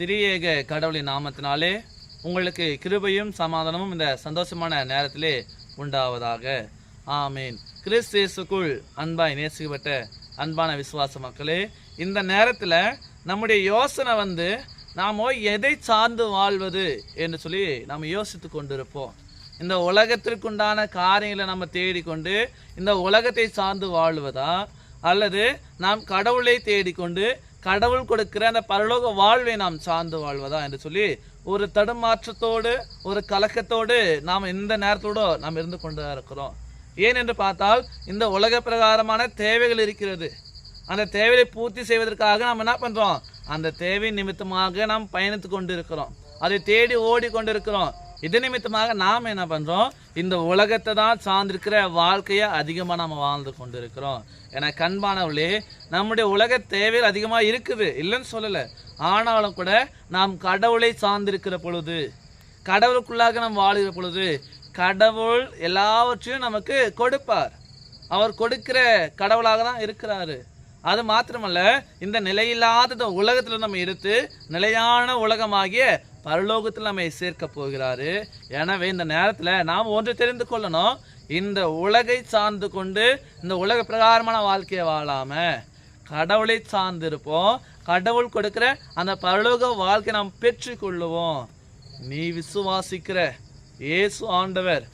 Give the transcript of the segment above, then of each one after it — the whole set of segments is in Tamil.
திரியேக கடவுளின் நாமத்தினாலே உங்களுக்கு கிருபையும் சமாதானமும் இந்த சந்தோஷமான நேரத்திலே உண்டாவதாக. ஆமீன். கிறிஸ்தேசுக்குள் அன்பாய் நேசிக்கப்பட்ட அன்பான விசுவாச மக்களே இந்த நேரத்தில் நம்முடைய யோசனை வந்து நாம் எதை சார்ந்து வாழ்வது என்று சொல்லி நாம் யோசித்து கொண்டிருப்போம். இந்த உலகத்திற்குண்டான காரியங்களை நம்ம தேடிக்கொண்டு இந்த உலகத்தை சார்ந்து வாழ்வதா அல்லது நாம் கடவுளை தேடிக்கொண்டு கடவுள் கொடுக்கிற அந்த பரலோக வாழ்வை நாம் சார்ந்து வாழ்வதா என்று சொல்லி ஒரு தடுமாற்றத்தோடு ஒரு கலக்கத்தோடு நாம் இந்த நேரத்தோடு நாம் இருந்து கொண்டு இருக்கிறோம். ஏன் என்று பார்த்தால் இந்த உலக பிரகாரமான தேவைகள் இருக்கிறது. அந்த தேவையை பூர்த்தி செய்வதற்காக நாம் என்ன பண்ணுறோம் அந்த தேவை நிமித்தமாக நாம் பயணித்து கொண்டு இருக்கிறோம் அதை தேடி ஓடி கொண்டிருக்கிறோம் இது நிமித்தமாக நாம் என்ன பண்ணுறோம் இந்த உலகத்தை தான் சார்ந்திருக்கிற வாழ்க்கையை அதிகமாக நம்ம வாழ்ந்து கொண்டு இருக்கிறோம் என கண்பானவர்களே நம்முடைய உலக தேவைகள் அதிகமாக இருக்குது. இல்லைன்னு சொல்லலை. ஆனாலும் கூட நாம் கடவுளை சார்ந்திருக்கிற பொழுது கடவுளுக்குள்ளாக நாம் வாழ்கிற பொழுது கடவுள் எல்லாவற்றையும் நமக்கு கொடுப்பார். அவர் கொடுக்கிற கடவுளாக தான் இருக்கிறாரு. அது மாத்திரமல்ல இந்த நிலையில்லாத உலகத்தில் நம்ம எடுத்து நிலையான உலகமாகிய பரலோகத்தில் நம்மை சேர்க்க போகிறாரு. எனவே இந்த நேரத்தில் நாம் ஒன்று தெரிந்து கொள்ளணும். இந்த உலகை சார்ந்து கொண்டு இந்த உலக பிரகாரமான வாழ்க்கையை வாழாம கடவுளை சார்ந்து இருப்போம் கடவுள் கொடுக்கிற அந்த பரலோக வாழ்க்கை நாம் பெற்றுக்கொள்ளுவோம். நீ விசுவாசிக்கிற இயேசு ஆண்டவர்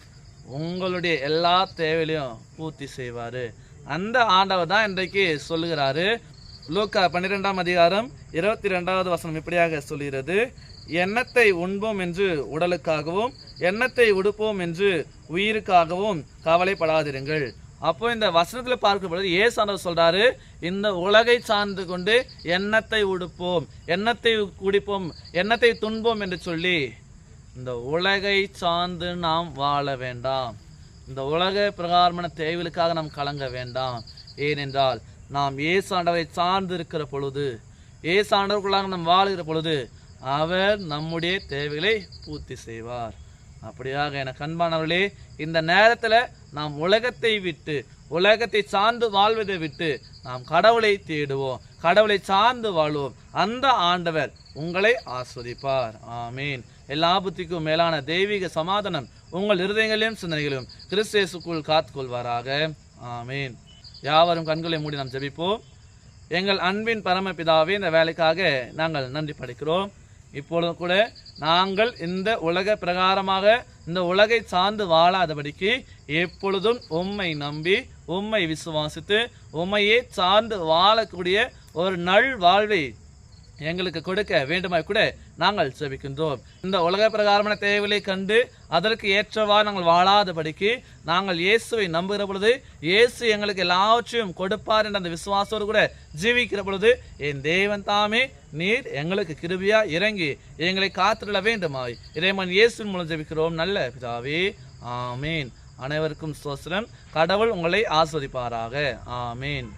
உங்களுடைய எல்லா தேவையிலையும் பூர்த்தி செய்வார். அந்த ஆண்டவர் தான் இன்றைக்கு சொல்லுகிறாரு. லூக்கா பன்னிரெண்டாம் அதிகாரம் இருபத்தி ரெண்டாவது வசனம் இப்படியாக சொல்கிறது. எண்ணத்தை உண்போம் என்று உடலுக்காகவும் எண்ணத்தை உடுப்போம் என்று உயிருக்காகவும் கவலைப்படாதிருங்கள். அப்போ இந்த வசனத்தில் பார்க்கும் பொழுது ஏசு சொல்கிறாரு சொல்றாரு இந்த உலகை சார்ந்து கொண்டு எண்ணத்தை உடுப்போம் எண்ணத்தை குடிப்போம் எண்ணத்தை துன்போம் என்று சொல்லி இந்த உலகை சார்ந்து நாம் வாழ வேண்டாம். இந்த உலக பிரகாரமான தேவைகளுக்காக நாம் கலங்க வேண்டாம். ஏனென்றால் நாம் ஏசாண்டவரை சார்ந்து இருக்கிற பொழுது ஏசாண்டவர்களாக நாம் வாழுகிற பொழுது அவர் நம்முடைய தேவைகளை பூர்த்தி செய்வார். அப்படியாக எனக்கு அன்பானவர்களே இந்த நேரத்தில் நாம் உலகத்தை விட்டு உலகத்தை சார்ந்து வாழ்வதை விட்டு நாம் கடவுளை தேடுவோம் கடவுளை சார்ந்து வாழ்வோம். அந்த ஆண்டவர் உங்களை ஆஸ்வதிப்பார். ஆமீன். எல்லா புத்திக்கும் மேலான தெய்வீக சமாதானம் உங்கள் இருதயங்களையும் சிந்தனைகளையும் கிறிஸ்தேசுக்குள் காத்துக்கொள்வாராக. ஆமீன். யாவரும் கண்களை மூடி நாம் ஜெபிப்போம். எங்கள் அன்பின் பரமபிதாவே இந்த வேலைக்காக நாங்கள் நன்றி படிக்கிறோம். இப்பொழுது கூட நாங்கள் இந்த உலக பிரகாரமாக இந்த உலகை சார்ந்து வாழாதபடிக்கு எப்பொழுதும் உம்மை நம்பி உம்மை விசுவாசித்து உம்மையே சார்ந்து வாழக்கூடிய ஒரு நல் வாழ்வை எங்களுக்கு கொடுக்க வேண்டுமாய் கூட நாங்கள் செபிக்கின்றோம். இந்த உலக பிரகாரமான தேவைகளை கண்டு அதற்கு ஏற்றவா நாங்கள் வாழாதபடிக்கு நாங்கள் இயேசுவை நம்புகிற பொழுது இயேசு எங்களுக்கு எல்லாவற்றையும் கொடுப்பார் என்ற அந்த விசுவாசோடு கூட ஜீவிக்கிற பொழுது என் தேவன் தாமே நீர் எங்களுக்கு கிருபியா இறங்கி எங்களை காத்திருள வேண்டுமாய். இறைமன் இயேசுவின் மூலம் ஜெபிக்கிறோம். நல்ல பிதாவே ஆமீன். அனைவருக்கும் சோசனம் கடவுள் உங்களை ஆஸ்வதிப்பாராக. ஆமீன்.